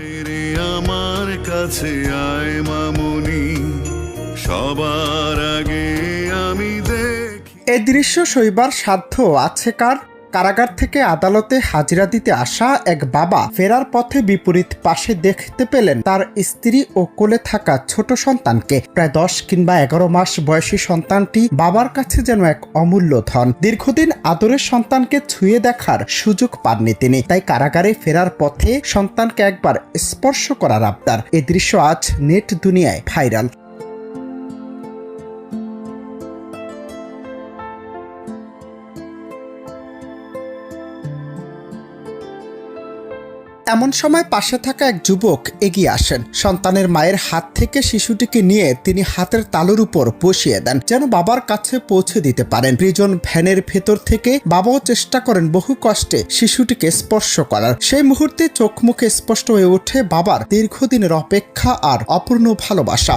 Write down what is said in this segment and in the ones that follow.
রে আমার কাছে আয় মামুনি, সবার আগে আমি দেখ। এ দৃশ্য সইবার সাধ্য আছে কার? কারাগার থেকে আদালতে হাজিরা দিতে আসা এক বাবা ফেরার পথে বিপরীত পাশে দেখতে পেলেন তার স্ত্রী ও কোলে থাকা ছোট সন্তানকে। প্রায় দশ কিংবা এগারো মাস বয়সী সন্তানটি বাবার কাছে যেন এক অমূল্য ধন। দীর্ঘদিন আদরের সন্তানকে ছুঁয়ে দেখার সুযোগ পাননি তিনি। তাই কারাগারে ফেরার পথে সন্তানকে একবার স্পর্শ করার আবদার। এ দৃশ্য আজ নেট দুনিয়ায় ভাইরাল। এমন সময় পাশে থাকা এক যুবক এগিয়ে আসেন। সন্তানের মায়ের হাত থেকে শিশুটিকে নিয়ে তিনি হাতের তালুর উপর বসিয়ে দেন, যেন বাবার কাছে পৌঁছে দিতে পারেন। প্রিজন ভ্যানের ভেতর থেকে বাবাও চেষ্টা করেন বহু কষ্টে শিশুটিকে স্পর্শ করার। সেই মুহূর্তে চোখ মুখে স্পষ্ট হয়ে ওঠে বাবার দীর্ঘদিনের অপেক্ষা আর অপূর্ণ ভালোবাসা।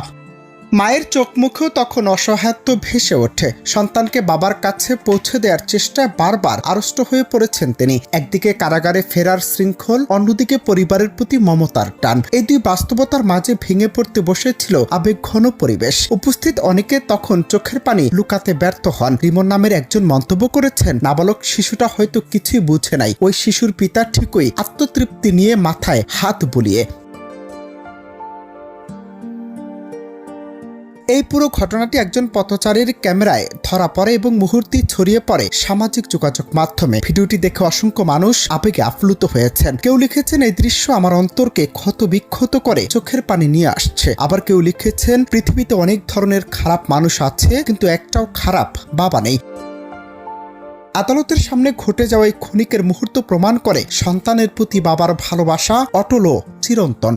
মায়ের চোখ মুখেও তখন অসহায়ত্ব ভেসে ওঠে। সন্তানকে বাবার কাছে পৌঁছে দেওয়ার চেষ্টায় বারবার আড়ষ্ট হয়ে পড়েছেন তিনি। একদিকে কারাগারে ফেরার শৃঙ্খল, অন্যদিকে পরিবারের প্রতি মমতার টান। এই দুই বাস্তবতার মাঝে ভেঙে পড়তে বসেছিল আবেগ ঘন পরিবেশ। উপস্থিত অনেকে তখন চোখের পানি লুকাতে ব্যর্থ হন। রিমন নামের একজন মন্তব্য করেছেন, নাবালক শিশুটা হয়তো কিছুই বুঝে নাই। ওই শিশুর পিতা ঠিকই আত্মতৃপ্তি নিয়ে মাথায় হাত বুলিয়ে। এই পুরো ঘটনাটি একজন পথচারীর ক্যামেরায় ধরা পড়ে এবং মুহূর্তে ছড়িয়ে পড়ে সামাজিক যোগাযোগ মাধ্যমে। ভিডিওটি দেখে অসংখ্য মানুষ আবেগে আপ্লুত হয়েছেন। কেউ লিখেছেন, এই দৃশ্য আমার অন্তরকে ক্ষত বিক্ষত করে চোখের পানি নিয়ে আসছে। আবার কেউ লিখেছেন, পৃথিবীতে অনেক ধরনের খারাপ মানুষ আছে, কিন্তু একটাও খারাপ বাবা নেই। আদালতের সামনে ঘটে যাওয়া এই ক্ষণিকের মুহূর্ত প্রমাণ করে সন্তানের প্রতি বাবার ভালোবাসা অটল চিরন্তন।